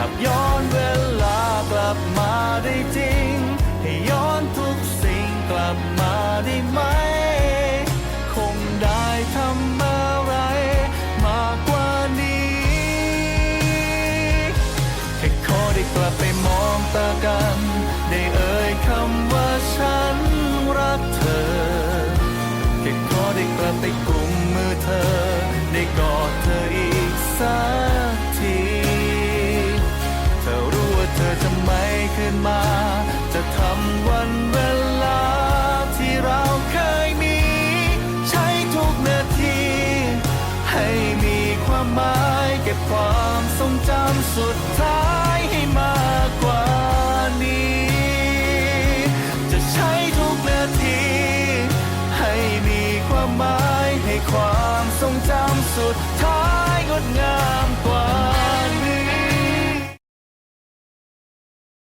หากย้อนเวลากลับมาได้จริง ให้ย้อนทุกสิ่งกลับมาได้ไหม คงได้ทำอะไรมากกว่านี้แค่ขอได้กลับไปมองตากัน ได้เอ่ยคำว่าฉันรักเธอแค่ขอได้กลับไปกุมมือเธอ ได้กอดเธออีก วันเวลาที่เราเคยมี ใช้ทุกนาที ให้มีความหมายเก็บความทรงจำสุดท้ายให้มากกว่านี้ จะใช้ทุกนาที ให้มีความหมายให้ความทรงจำสุดท้ายงดงาม